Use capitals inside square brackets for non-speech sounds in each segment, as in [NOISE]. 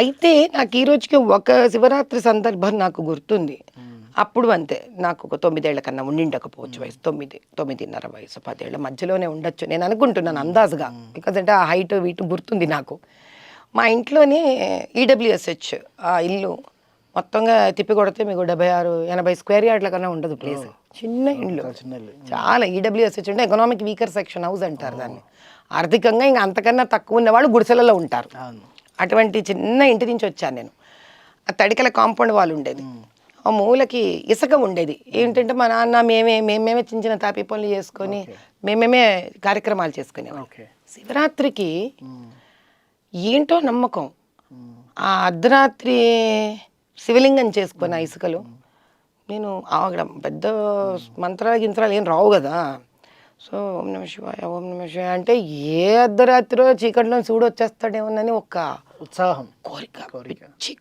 అయితే నాకు ఈ రోజుకి ఒక శివరాత్రి సందర్భం నాకు గుర్తుంది. అప్పుడు అంతే నాకు ఒక తొమ్మిదేళ్ళ కన్నా ఉండిండకపోవచ్చు వయసు తొమ్మిది తొమ్మిదిన్నర వయసు పదేళ్ళ మధ్యలోనే ఉండొచ్చు. నేను అనుకుంటున్నాను అందాజుగా బికాజ్ అంటే ఆ హైట్ వీటు గుర్తుంది నాకు. మా ఇంట్లోనే ఈడబ్ల్యూఎస్హెచ్ ఆ ఇల్లు మొత్తంగా తిప్పి కొడితే మీకు డెబ్బై ఆరు ఎనభై స్క్వేర్ యార్డ్ల కన్నా ఉండదు ప్లేస్ చిన్న ఇల్లు. ఇల్లు. చాలా ఈడబ్ల్యూఎస్హెచ్ అంటే ఎకనామిక్ వీకర్ సెక్షన్ హౌస్ అంటారు దాన్ని. ఆర్థికంగా ఇంకా అంతకన్నా తక్కువ ఉన్న వాళ్ళు గుడిసెలలో ఉంటారు. అటువంటి చిన్న ఇంటి నుంచి వచ్చాను నేను. ఆ తడికల కాంపౌండ్ వాళ్ళు ఉండేది. ఆ మూలకి ఇసుక ఉండేది. ఏంటంటే మా నాన్న మేమే మేమేమే చిన్న చిన్న తాపి పనులు చేసుకొని మేమేమే కార్యక్రమాలు చేసుకునేవాళ్ళం. శివరాత్రికి ఏంటో నమ్మకం. ఆ అర్ధరాత్రి శివలింగం చేసుకొని ఆ ఇసుకలో. నేను అక్కడ పెద్ద మంత్రాలు గింత్రాలు ఏం రావు కదా. సో ఓం నమ శివాయ ఓం నమ శివాయ. అంటే ఏ అర్ధరాత్రిలో చీకట్లో చూడు వచ్చేస్తాడేమోనని ఒక ఉత్సాహం. కోరిక కోరిక.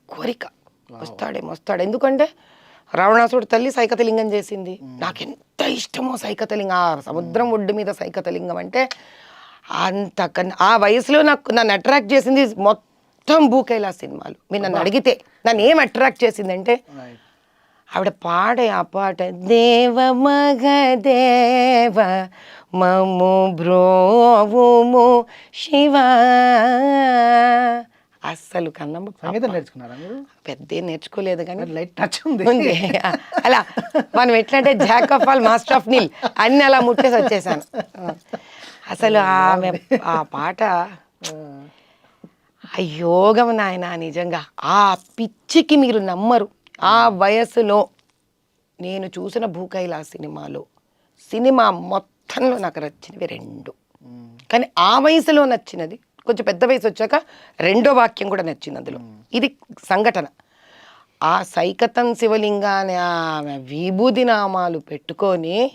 కోరిక. వస్తాడేమో వస్తాడు. ఎందుకంటే రావణాసుడు తల్లి సైకతలింగం చేసింది. నాకెంత ఇష్టమో సైకతలింగం. ఆ సముద్రం ఒడ్డు మీద సైకతలింగం అంటే అంత ఆ వయసులో నాకు నన్ను అట్రాక్ట్ చేసింది మొత్తం భూకైలా సినిమాలు. మీరు నన్ను అడిగితే నన్ను ఏం అట్రాక్ట్ చేసిందంటే ఆవిడ పాడే ఆ పాట దేవ మగ దేవ మము బ్రోవుము శివ. అస్సలు కన్నమ్మ. సంగీతం నేర్చుకున్నారా మీరు? పెద్ద నేర్చుకోలేదు కానీ లైట్ టచ్ ఉంది. అలా మనం ఎట్లా అంటే jack of all master of nil అన్ని అలా ముట్టేసి వచ్చేసాను. అసలు ఆమె ఆ పాట ఆ యోగం నాయన నిజంగా ఆ పిచ్చికి మీరు నమ్మరు. ఆ వయసులో నేను చూసిన భూకైలా సినిమాలో సినిమా మొత్తంలో నాకు నచ్చినవి రెండు. కానీ ఆ వయసులో నచ్చినది కొంచెం పెద్ద వయసు వచ్చాక రెండో వాక్యం కూడా నచ్చింది అందులో. ఇది సంఘటన. ఆ సైకతం శివలింగాన్ని ఆమె విభూది నామాలు పెట్టుకొని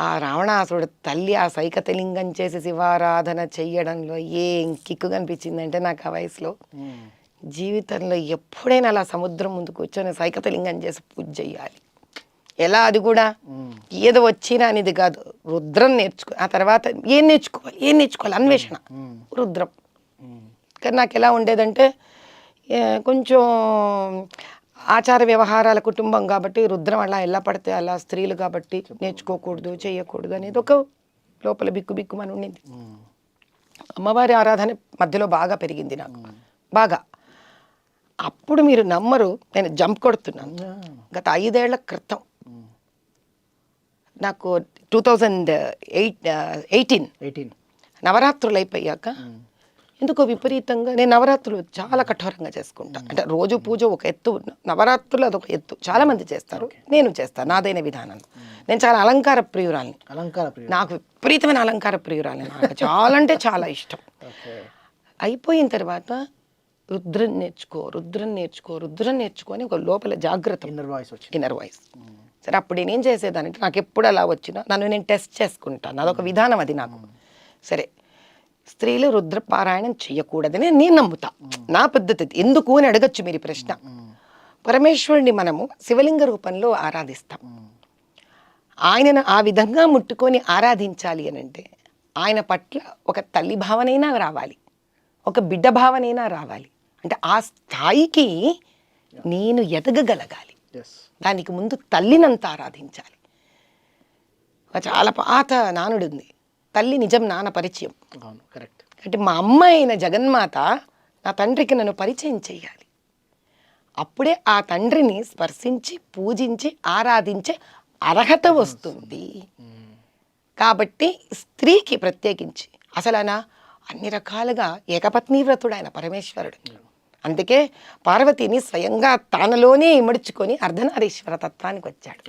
ఆ రావణాసుడు తల్లి ఆ సైకతలింగం చేసి శివారాధన చెయ్యడంలో ఏం కిక్కు కనిపించిందంటే నాకు ఆ వయసులో జీవితంలో ఎప్పుడైనా అలా సముద్రం ముందు కూర్చొని సైకతలింగం చేసి పూజ చేయాలి. ఎలా అది కూడా? ఏదో వచ్చినా అనేది కాదు. రుద్రం నేర్చుకో ఆ తర్వాత ఏం నేర్చుకోవాలి? ఏం నేర్చుకోవాలి? అన్వేషణ. రుద్రం. కానీ నాకు ఎలా ఉండేదంటే కొంచెం ఆచార వ్యవహారాల కుటుంబం కాబట్టి రుద్రం అలా ఎలా పడితే అలా స్త్రీలు కాబట్టి నేర్చుకోకూడదు చేయకూడదు అనేది ఒక లోపల బిక్కు బిక్కుమని ఉండింది. అమ్మవారి ఆరాధన మధ్యలో బాగా పెరిగింది నాకు. బాగా. అప్పుడు మీరు నమ్మరు నేను జంప్ కొడుతున్నాను. గత ఐదేళ్ళ క్రితం. నాకు two thousand eight eighteen. Eighteen. నవరాత్రులు అయిపోయాక ఎందుకో విపరీతంగా నేను నవరాత్రులు చాలా కఠోరంగా చేసుకుంటా. అంటే రోజు పూజ ఒక ఎత్తు నవరాత్రులు అదొక ఎత్తు. చాలా మంది చేస్తారు. నేను చేస్తాను నాదైన విధానం. నేను చాలా అలంకార ప్రియురాల్ని. అలంకార నాకు విపరీతమైన అలంకార ప్రియురాల్ని. నాకు చాలా అంటే చాలా ఇష్టం. అయిపోయిన తర్వాత రుద్రం నేర్చుకో రుద్రం నేర్చుకో రుద్రం నేర్చుకో అని ఒక లోపల జాగ్రత్త. ఇన్నర్ వాయిస్ వచ్చింది. ఇన్నర్ వాయిస్ సరే అప్పుడు నేనేం చేసేదానంటే నాకు ఎప్పుడు అలా వచ్చినా నన్ను నేను టెస్ట్ చేసుకుంటాను. అదొక విధానం అది నాకు. సరే స్త్రీలు రుద్ర పారాయణం చేయకూడదని నేను నమ్ముతా. నా పద్ధతి. ఎందుకు అని అడగచ్చు మీరు ప్రశ్న. పరమేశ్వరుని మనము శివలింగ రూపంలో ఆరాధిస్తాం. ఆయనను ఆ విధంగా ముట్టుకొని ఆరాధించాలి అని అంటే ఆయన పట్ల ఒక తల్లి భావనైనా రావాలి. ఒక బిడ్డ భావనైనా రావాలి. అంటే ఆ స్థాయికి నేను ఎదగగలగాలి. దానికి ముందు తల్లినంత ఆరాధించాలి. చాలా పాత నానుడు ఉంది. తల్లి నిజం నాన్న పరిచయం. కరెక్ట్ అంటే మా అమ్మ అయిన జగన్మాత నా తండ్రికి నన్ను పరిచయం చేయాలి అప్పుడే ఆ తండ్రిని స్పర్శించి పూజించి ఆరాధించే అర్హత వస్తుంది. కాబట్టి స్త్రీకి ప్రత్యేకించి అసలు అన్ని రకాలుగా ఏకపత్ని వ్రతుడు ఆయన పరమేశ్వరుడు అందుకే పార్వతిని స్వయంగా తనలోనే ఇమడుచుకొని అర్ధనారీశ్వర తత్వానికి వచ్చాడు.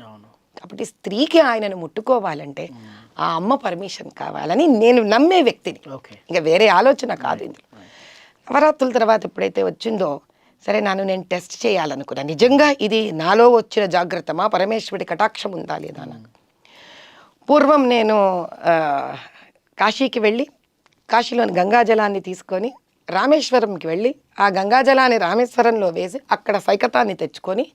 కాబట్టి స్త్రీకి ఆయనను ముట్టుకోవాలంటే ఆ అమ్మ పర్మిషన్ కావాలని నేను నమ్మే వ్యక్తిని. ఇంకా వేరే ఆలోచన కాదు ఇందులో. నవరాత్రుల తర్వాత ఎప్పుడైతే వచ్చిందో సరే నన్ను నేను టెస్ట్ చేయాలనుకున్నా. నిజంగా ఇది నాలో వచ్చిన జాగ్రత్తమా పరమేశ్వరుడి కటాక్షం ఉందా లేదా నాకు? పూర్వం నేను కాశీకి వెళ్ళి కాశీలోని గంగాజలాన్ని తీసుకొని రామేశ్వరంకి వెళ్ళి ఆ గంగాజలాన్ని రామేశ్వరంలో వేసి అక్కడ సైకతాన్ని తెచ్చుకొని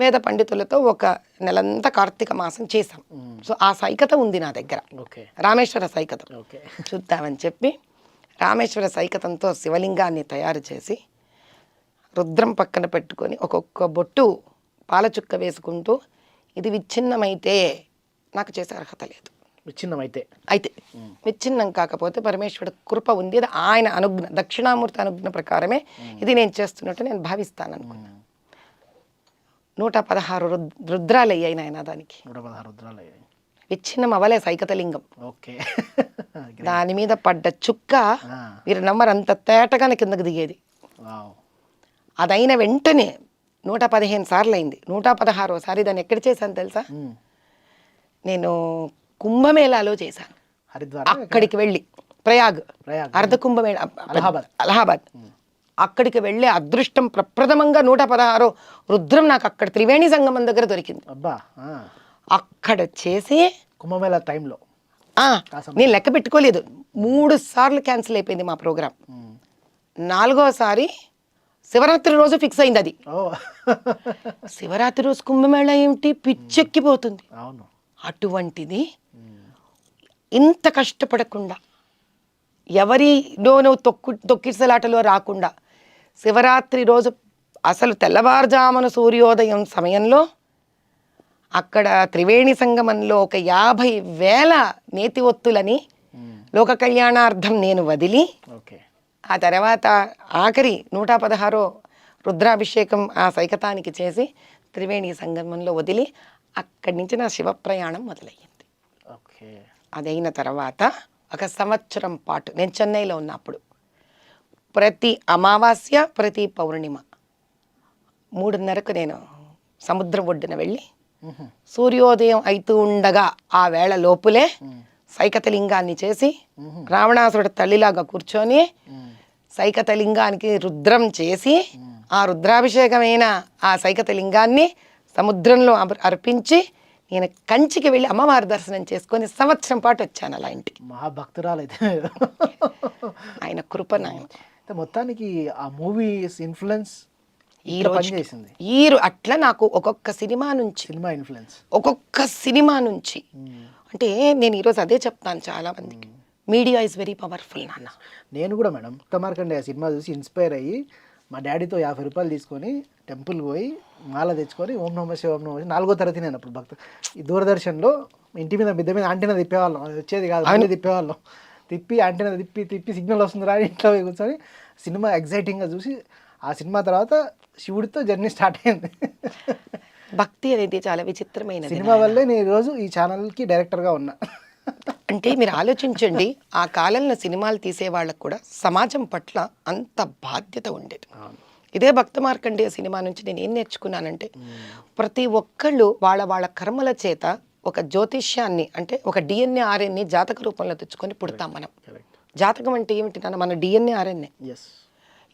వేద పండితులతో ఒక నెలంతా కార్తీక మాసం చేశాం. సో ఆ సైకత ఉంది నా దగ్గర. రామేశ్వర సైకతం. ఓకే. చూద్దామని చెప్పి రామేశ్వర సైకతంతో శివలింగాన్ని తయారు చేసి రుద్రం పక్కన పెట్టుకొని ఒక్కొక్క బొట్టు పాలచుక్క వేసుకుంటూ ఇది విచ్ఛిన్నమైతే నాకు చేసే అర్హత లేదు. విచ్ఛిన్నమైతే. అయితే విచ్ఛిన్నం కాకపోతే పరమేశ్వరుడు కృప ఉంది. ఇది ఆయన అనుజ్ఞ దక్షిణామూర్తి అనుజ్ఞ ప్రకారమే ఇది నేను చేస్తున్నట్టు నేను భావిస్తాను అనుకున్నాను నూట పదహారు రుద్ రుద్రాలు అయ్యాయి నాయన దానికి. నూట పదహారు రుద్రాలు అయ్యాయి. విచ్ఛిన్నం అవలే సైకతలింగం. ఓకే. [LAUGHS] దాని మీద పడ్డ చుక్క. మీరు నమ్మరు అంత తేటగానే కిందకు దిగేది. అదైన వెంటనే నూట పదిహేను సార్లు అయింది నూట పదహారోసారి దాన్ని ఎక్కడ చేశాను తెలుసా. నేను కుంభమేళాలో చేశాను హరిద్వార్? అక్కడికి వెళ్ళి. ప్రయాగ్. అర్ధ కుంభమేళ. అలహాబాద్. అలహాబాద్. అక్కడికి వెళ్ళి అదృష్టం ప్రప్రథమంగా నూట పదహారో రుద్రం నాకు అక్కడ త్రివేణి సంగమం దగ్గర దొరికింది. అబ్బా. అక్కడ చేసి కుంభమేళ టైంలో. నేను లెక్క పెట్టుకోలేదు. మూడు సార్లు క్యాన్సిల్ అయిపోయింది మా ప్రోగ్రాం. నాలుగోసారి శివరాత్రి రోజు ఫిక్స్ అయింది అది. శివరాత్రి రోజు కుంభమేళ ఏమిటి? పిచ్చెక్కిపోతుంది. అవును. అటువంటిది ఇంత కష్టపడకుండా ఎవరిలోనూ తొక్కు తొక్కిసలాటలో రాకుండా శివరాత్రి రోజు అసలు తెల్లవారుజామున సూర్యోదయం సమయంలో అక్కడ త్రివేణి సంగమంలో ఒక యాభై వేల నేతి ఒత్తులని. లోక కళ్యాణార్థం నేను వదిలి ఓకే ఆ తర్వాత ఆఖరి నూట పదహారో రుద్రాభిషేకం ఆ సైకతానికి చేసి త్రివేణి సంగమంలో వదిలి అక్కడి నుంచి నా శివ ప్రయాణం మొదలయ్యింది. ఓకే. అదైన తర్వాత ఒక సంవత్సరం పాటు నేను చెన్నైలో ఉన్నప్పుడు ప్రతి అమావాస్య ప్రతి పౌర్ణిమ మూడున్నరకు నేను సముద్రం ఒడ్డున వెళ్ళి. సూర్యోదయం అవుతూ ఉండగా ఆ వేళ లోపులే సైకతలింగాన్ని చేసి రావణాసుడు తల్లిలాగా కూర్చొని. సైకతలింగానికి రుద్రం చేసి ఆ రుద్రాభిషేకమైన ఆ సైకతలింగాన్ని సముద్రంలో అర్ప- అర్పించి నేను కంచికి వెళ్ళి అమ్మవారి దర్శనం చేసుకొని సంవత్సరం పాటు వచ్చాను అలా ఇంటికి. మహాభక్తురాలైతే. ఆయన కృప నాయన. మొత్తానికి ఆ మూవీస్ ఇన్ఫ్లుయెన్స్ ఈ రోజు ఈ అట్లా నాకు ఒక్కొక్క సినిమా నుంచి సినిమా ఇన్ఫ్లుయెన్స్. ఒక్కొక్క సినిమా నుంచి. అంటే నేను ఈరోజు అదే చెప్తాను చాలా మందికి. మీడియా ఇస్ వెరీ పవర్ఫుల్ నాన్న. నేను కూడా మేడం ఉత్తమార్కండే ఆ సినిమా చూసి ఇన్స్పైర్ అయ్యి మా డాడీతో యాభై రూపాయలు తీసుకొని టెంపుల్ పోయి మాల తెచ్చుకొని ఓం నమ శివ ఓం నమ నాలుగో తరగతి నేను అప్పుడు భక్త ఈ దూరదర్శన్లో ఇంటి మీద మిద్ద మీద ఆంటీనా తిప్పేవాళ్ళం. అది వచ్చేది కాదు అన్నీ తిప్పేవాళ్ళం. తిప్పి ఆంటీనా తిప్పి తిప్పి సిగ్నల్ వస్తుంది రా ఇంట్లో కూర్చొని సినిమా ఎగ్జైటింగ్గా చూసి ఆ సినిమా తర్వాత శివుడితో జర్నీ స్టార్ట్ అయింది. భక్తి అనేది చాలా విచిత్రమైనది సినిమా వల్లే నేను ఈరోజు ఈ ఛానల్కి డైరెక్టర్గా ఉన్నా. అంటే మీరు ఆలోచించండి ఆ కాలంలో సినిమాలు తీసే వాళ్ళకు కూడా సమాజం పట్ల అంత బాధ్యత ఉండేది. ఇదే భక్త మార్కండేయ సినిమా నుంచి నేను ఏం నేర్చుకున్నానంటే ప్రతి ఒక్కళ్ళు వాళ్ళ వాళ్ళ కర్మల చేత ఒక జ్యోతిష్యాన్ని అంటే ఒక డిఎన్ఏ ఆర్ఎన్ని జాతక రూపంలో తెచ్చుకొని పుడతాం మనం. జాతకం అంటే ఏమిటి? నాన్న మన డిఎన్ఏ ఆర్ఎన్ఏ.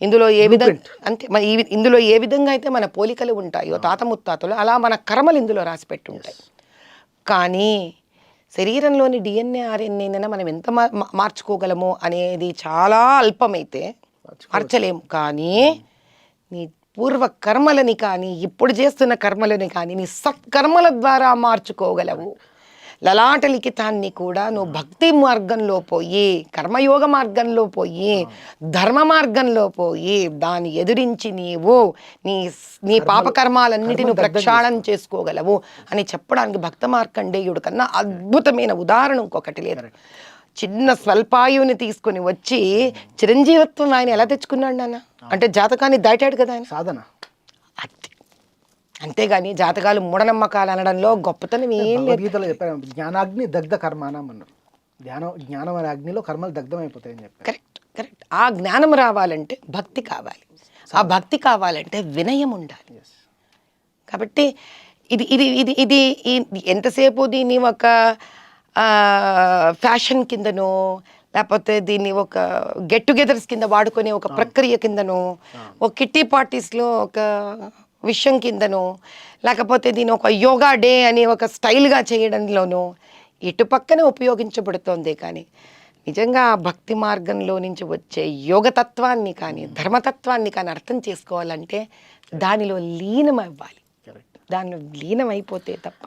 ఇందులో ఏ విధంగా అంతే మన ఇందులో ఏ విధంగా అయితే మన పోలికలు ఉంటాయో తాత ముత్తాతలు అలా మన కర్మలు ఇందులో రాసి పెట్టి ఉంటాయి. కానీ శరీరంలోని డిఎన్ఏ ఆర్ఎన్ఏనైనా మనం ఎంత మార్చుకోగలము అనేది చాలా అల్పమైతే మార్చలేము. కానీ నీ పూర్వ కర్మలని కానీ ఇప్పుడు చేస్తున్న కర్మలని కానీ నీ సత్కర్మల ద్వారా మార్చుకోగలవు. లలాట లిఖితాన్ని కూడా నువ్వు భక్తి మార్గంలో పోయి కర్మయోగ మార్గంలో పోయి ధర్మ మార్గంలో పోయి దాన్ని ఎదిరించి నీవు నీ నీ పాపకర్మాలన్నిటిని ప్రక్షాళన చేసుకోగలవు అని చెప్పడానికి భక్త మార్కండేయుడు కన్నా అద్భుతమైన ఉదాహరణ ఇంకొకటి లేదు. చిన్న స్వల్పాయుని తీసుకొని వచ్చి చిరంజీవత్వం ఆయన ఎలా తెచ్చుకున్నాడు నాన్న? అంటే జాతకాన్ని దాటాడు కదా ఆయన? సాధన. అంతేగాని జాతకాలు మూఢనమ్మకాలు అనడంలో గొప్పతనం ఏం లేదు. చెప్పారు జ్ఞానాగ్ని దగ్ధ కర్మానం అన్నారు. జ్ఞానం జ్ఞానం అనే అగ్నిలో కర్మలు దగ్ధమైపోతాయని చెప్పారు. Correct correct. ఆ జ్ఞానం రావాలంటే భక్తి కావాలి. ఆ భక్తి కావాలంటే వినయం ఉండాలి. కాబట్టి ఇది ఇది ఇది ఇది ఎంతసేపు దీన్ని ఒక ఫ్యాషన్ కిందనో లేకపోతే దీన్ని ఒక గెట్ టుగెదర్స్ కింద వాడుకునే ఒక ప్రక్రియ కిందనో ఒక కిట్టి పార్టీస్లో ఒక విషయం కిందనో లేకపోతే దీన్ని ఒక యోగా డే అని ఒక స్టైల్గా చేయడంలోనో ఇటు పక్కన ఉపయోగించబడుతోంది కానీ నిజంగా భక్తి మార్గంలో నుంచి వచ్చే యోగతత్వాన్ని కానీ ధర్మతత్వాన్ని కానీ అర్థం చేసుకోవాలంటే దానిలో లీనం అవ్వాలి దానిలో లీనం అయిపోతే తప్ప.